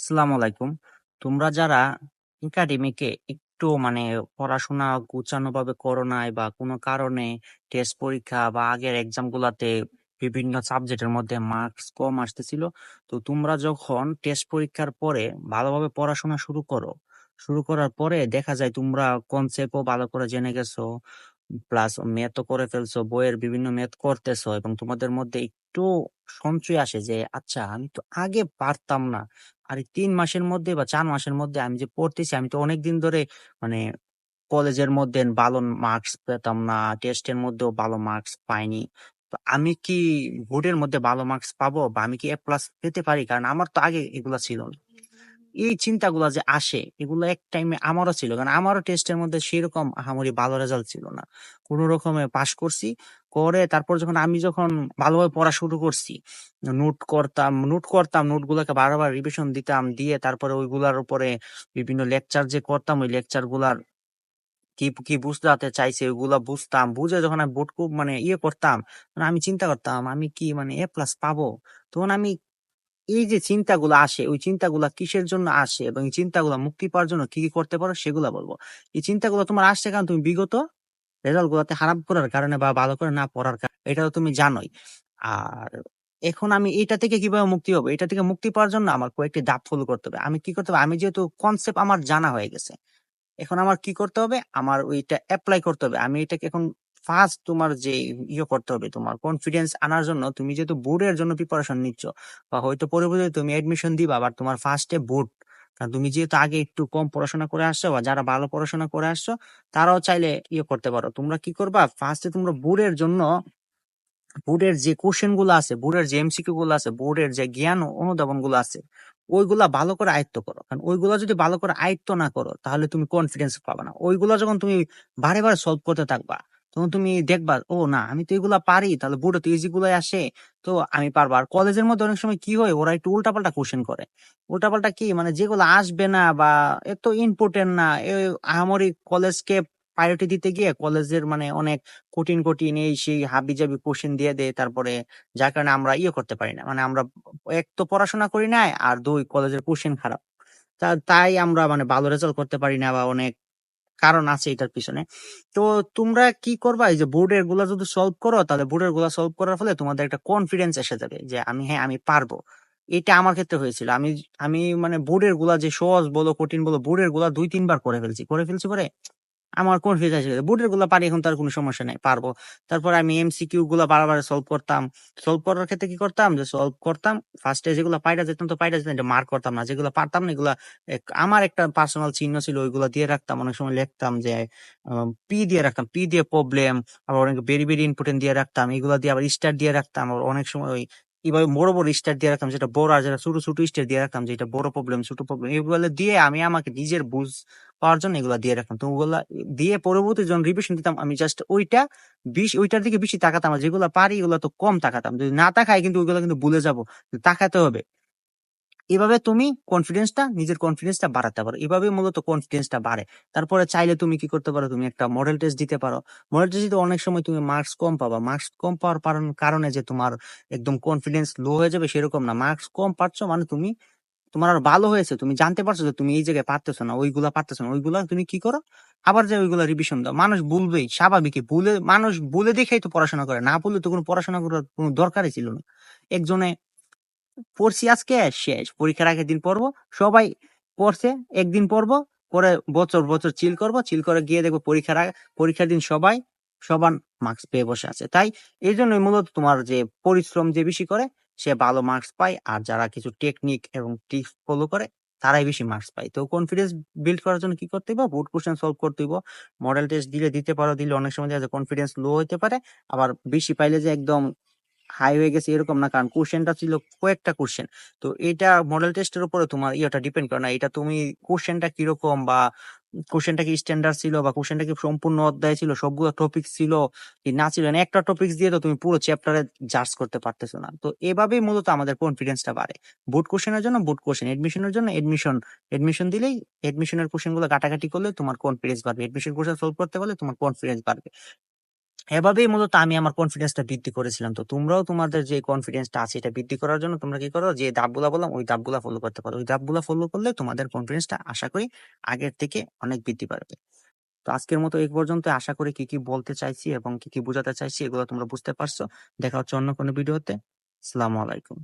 আসসালামু আলাইকুম। তোমরা যারা একাডেমিকে একটু মানে পড়াশোনা গুছানোভাবে করো নাই বা কোনো কারণে টেস্ট পরীক্ষা বা আগের এক্সাম গুলাতে বিভিন্ন সাবজেক্টের মধ্যে মার্কস কম আসতেছিল, তো তোমরা যখন টেস্ট পরীক্ষার পরে ভালোভাবে পড়াশোনা শুরু করো, শুরু করার পরে দেখা যায় তোমরা কনসেপ্টও ভালো করে জেনে গেছো, প্লাস ম্যাথও করে ফেলছো, বইয়ের বিভিন্ন ম্যাথ করতেছো এবং তোমাদের মধ্যে একটু সঞ্চয় আসে যে আচ্ছা আমি তো আগে পারতাম না। আর তিন মাসের মধ্যে বা চার মাসের মধ্যে আমি যে পড়তেছি আমি তো অনেকদিন ধরে মানে কলেজের মধ্যে ভালো মার্কস পেতাম না, টেস্টের মধ্যেও ভালো মার্কস পাইনি। আমি কি বোর্ডের মধ্যে ভালো মার্কস পাবো বা আমি কি এ প্লাস পেতে পারি? কারণ আমার তো আগে এগুলা ছিল। এই চিন্তাগুলা যে আসে এগুলো এক টাইমে আমারও ছিল। কারণ আমারও টেস্টের মধ্যে সেরকম আহামরি ভালো রেজাল্ট ছিল না। কোনো রকমে পাশ করছি। করে তারপর যখন আমি যখন ভালোভাবে পড়া শুরু করছি, নোট করতাম, নোট করতাম, নোটগুলাকে বারবার রিভিশন দিতাম, দিয়ে তারপরে ওইগুলার উপরে বিভিন্ন লেকচার যে করতাম ওই লেকচারগুলার কি, কি বুঝতে চাইছে ওইগুলা বুঝতাম। বুঝে যখন আমি বোর্ড খুব মানে ইয়ে করতাম, আমি চিন্তা করতাম আমি কি মানে এ প্লাস পাবো? তখন আমি এই যে চিন্তাগুলা আসে, ওই চিন্তাগুলা কিসের জন্য আসে এবং এই চিন্তাগুলা মুক্তি পাওয়ার জন্য কি, কি করতে পারো সেগুলা বলব। এই চিন্তাগুলা তোমার আসছে কারণ তুমি বিগত রেজাল্ট গুলাতে খারাপ করার কারণে বা ভালো করে না পড়ার কারণে এটা তো তুমি জানোই। আর এখন আমি এটা থেকে কীভাবে মুক্তি হব? এটা থেকে মুক্তি পাওয়ার জন্য আমার কয়েকটি ধাপ ফলো করতে হবে। আমি কি করতে হবে? আমি যেহেতু কনসেপ্ট আমার জানা হয়ে গেছে। এখন আমার কি করতে হবে? আমার ওইটা অ্যাপ্লাই করতে হবে। আমি এটাকে এখন ফার্স্ট তোমার যে ইয়ে করতে হবে, তোমার কনফিডেন্স আনার জন্য তুমি যেহেতু বোর্ডের জন্য প্রিপারেশন নিচ্ছ, বা হয়তো পরবর্তীতে তুমি এডমিশন দিবা বাট তোমার ফার্স্টে বোর্ড তুমি যেহেতু আগে একটু কম পড়াশোনা করে আসছো, বা যারা ভালো পড়াশোনা করে আসছো, তারাও চাইলে ইয়ে করতে পারো। তোমরা কি করবা? ফার্স্টে তোমরা বোর্ডের জন্য বোর্ডের যে কোশ্চেনগুলো আছে বোর্ডের যে এমসিকিউ গুলো আছে বোর্ডের যে জ্ঞান অনুধাবনগুলো আছে, ওইগুলা ভালো করে আয়ত্ত করো। কারণ ওইগুলা যদি ভালো করে আয়ত্ত না করো, তাহলে তুমি কনফিডেন্স পাবে না। ওইগুলা যখন তুমি বারে বারে সলভ করতে থাকবা তখন তুমি দেখবা, ও না, আমি তো এগুলা পারি, তাহলে বোর্ডে তো ইজি গুলাই আসে। তো আমি পারব। আর কলেজের মধ্যে অনেক সময় কি হয়, ওরা একটু উল্টাপাল্টা কোশ্চেন করে। উল্টাপাল্টা কি? মানে যেগুলো আসবে না বা এত ইম্পর্টেন্ট না আমারই কলেজকে প্রায়োরিটি দিতে গিয়ে কলেজের মানে অনেক কঠিন কঠিন এই সেই হাবি জাবি কোশ্চেন দিয়ে দেয়, তারপরে যার কারণে আমরা ইয়ে করতে পারি না। মানে আমরা এক তো পড়াশোনা করি না আর দুই কলেজের কোশ্চেন খারাপ। তাই আমরা মানে ভালো রেজাল্ট করতে পারি না বা অনেক কারণ আছে এটার পিছনে। তো তোমরা কি করবা? এই যে বোর্ডেরগুলা যদি সলভ করো, তাহলে বোর্ডেরগুলা সলভ করার ফলে তোমাদের একটা কনফিডেন্স এসে যাবে যে আমি হ্যাঁ আমি পারব। এটা আমার ক্ষেত্রে হয়েছিল। আমি আমি মানে বোর্ডেরগুলা যে সহজ বলো, কঠিন বলো বোর্ডেরগুলা দুই, তিনবার করে ফেলছি। করে ফেলছি পরে আমার কনফিউজ আছে? বোর্ডেরগুলো পারি এখন তার কোনো সমস্যা নাই, পারব। তারপর আমি এমসিকিউ গুলা বারবার সলভ করতাম। সলভ করার ক্ষেত্রে কি করতাম? যে সলভ করতাম ফার্স্টে যেগুলো পাইটা যেতাম তো পাইটা যেতাম মার্ক করতাম না, যেগুলো পারতাম না এগুলা আমার একটা পার্সোনাল চিহ্ন ছিল, ওইগুলো দিয়ে রাখতাম। অনেক সময় লিখতাম যে পি দিয়ে রাখতাম পি দিয়ে প্রবলেম আবার অনেক ভেরি ভেরি ইম্পর্টেন্ট দিয়ে রাখতাম, এগুলো দিয়ে আবার স্টার দিয়ে রাখতাম, আবার অনেক সময় ওই এভাবে বড় বড় স্টার দিয়ে রাখতাম, যেটা বড় আর যেটা ছোট ছোট স্টার দিয়ে রাখতাম যেটা বড় প্রবলেম ছোট প্রবলেম এগুলো দিয়ে আমি আমাকে নিজের বুঝ পাওয়ার জন্য এগুলা দিয়ে রাখতাম। তো ওগুলা দিয়ে পরবর্তী যখন রিভিশন দিতাম, আমি জাস্ট ওইটা বিশ, ওইটার দিকে বেশি তাকাতাম যেগুলো পারি এগুলো তো কম তাকাতাম। যদি না তাকাই কিন্তু ওইগুলো কিন্তু ভুলে যাব। তাকাতে হবে। এভাবে তুমি কনফিডেন্সটা নিজের কনফিডেন্সটা বাড়াতে পারো। এভাবে মূলত কনফিডেন্সটা বাড়ে। তারপরে চাইলে তুমি কি করতে পারো? তুমি একটা মডেল টেস্ট দিতে পারো। মডেল টেস্ট দিতে অনেক সময় তুমি মার্কস কম পাবা। মার্কস কম পাওয়ার কারণে যে তোমার একদম কনফিডেন্স লো হয়ে যাবে সেরকম না। মার্কস কম পাচ্ছ মানে তুমি তোমার আর ভালো হয়েছে, তুমি জানতে পারছ যে তুমি এই জায়গায় পারতেছো না, ওইগুলা পারতেছো না, ওইগুলা তুমি কি করো? আবার যে ওইগুলা রিভিশন দাও। মানুষ ভুলবেই স্বাভাবিক ভুলে, মানুষ ভুলে দেখেই তো পড়াশোনা করে, না ভুললে তো কোনো পড়াশোনা করার কোনো দরকারই ছিল না। একজনে, পড়ছি আজকে, শেষ, পরীক্ষার আগের দিন পড়ব। সবাই পড়ছে, একদিন পড়ব, পরে বছর বছর চিল করব চিল করে গিয়ে দেখব পরীক্ষার আগে, পরীক্ষার দিন সবাই সবার মার্কস পেয়ে বসে আছে। তাই এই জন্যই মূলত তোমার যে পরিশ্রম যে বেশি করে সে ভালো মার্কস পায়। আর যারা কিছু টেকনিক এবং টিপস ফলো করে, তারাই বেশি মার্কস পায়। তো কনফিডেন্স বিল্ড করার জন্য কি করতে হবে বোর্ড কোশ্চেন সলভ করতে হবে মডেল টেস্ট দিলে দিতে পারো, দিলে অনেক সময় দেখা কনফিডেন্স লো হতে পারে। আবার বেশি পাইলে যে একদম হাই হয়ে গেছে এরকম না, কারণ কোশ্চেনটা ছিল কয়েকটা কোশ্চেন তো এটা মডেল টেস্টের উপরে তোমার ইয়েটা ডিপেন্ড করে না। এটা তুমি কোশ্চেনটা কীরকম বা কোশ্চেনটা কি স্ট্যান্ডার্ড ছিল বা কোশ্চেনটা কি সম্পূর্ণ অধ্যায় ছিল, সবগুলো টপিক ছিল কি না ছিল না একটা টপিক দিয়ে তো তুমি পুরো চ্যাপ্টারে জাজ করতে পারতেছো না। তো এভাবেই মূলত আমাদের কনফিডেন্সটা বাড়ে। বোর্ড কোশ্চেনের জন্য বোর্ড কোশ্চেন এডমিশনের জন্য এডমিশন এডমিশন দিলেই এডমিশনের কোশ্চেনগুলো কাটাকাটি করলে তোমার কনফিডেন্স বাড়বে। এডমিশন কোশ্চেন সলভ করতে পারলে তোমার কনফিডেন্স বাড়বে। এভাবেই মূলত আমি আমার কনফিডেন্সটা বৃদ্ধি করেছিলাম। তো তোমরাও তোমাদের যে কনফিডেন্সটা আছে এটা বৃদ্ধি করার জন্য তোমরা কি করো? যে ধাপগুলা বললাম ওই ধাপগুলা ফলো করতে পারো। ওই ধাপগুলা ফলো করলে তোমাদের কনফিডেন্সটা আশা করি আগের থেকে অনেক বৃদ্ধি পাবে। তো আজকের মতো এই পর্যন্ত আশা করি কি, কি বলতে চাইছি এবং কি, কি বোঝাতে চাইছি এগুলো তোমরা বুঝতে পারছ। দেখা হচ্ছে অন্য কোনো ভিডিওতে। আসসালামু আলাইকুম।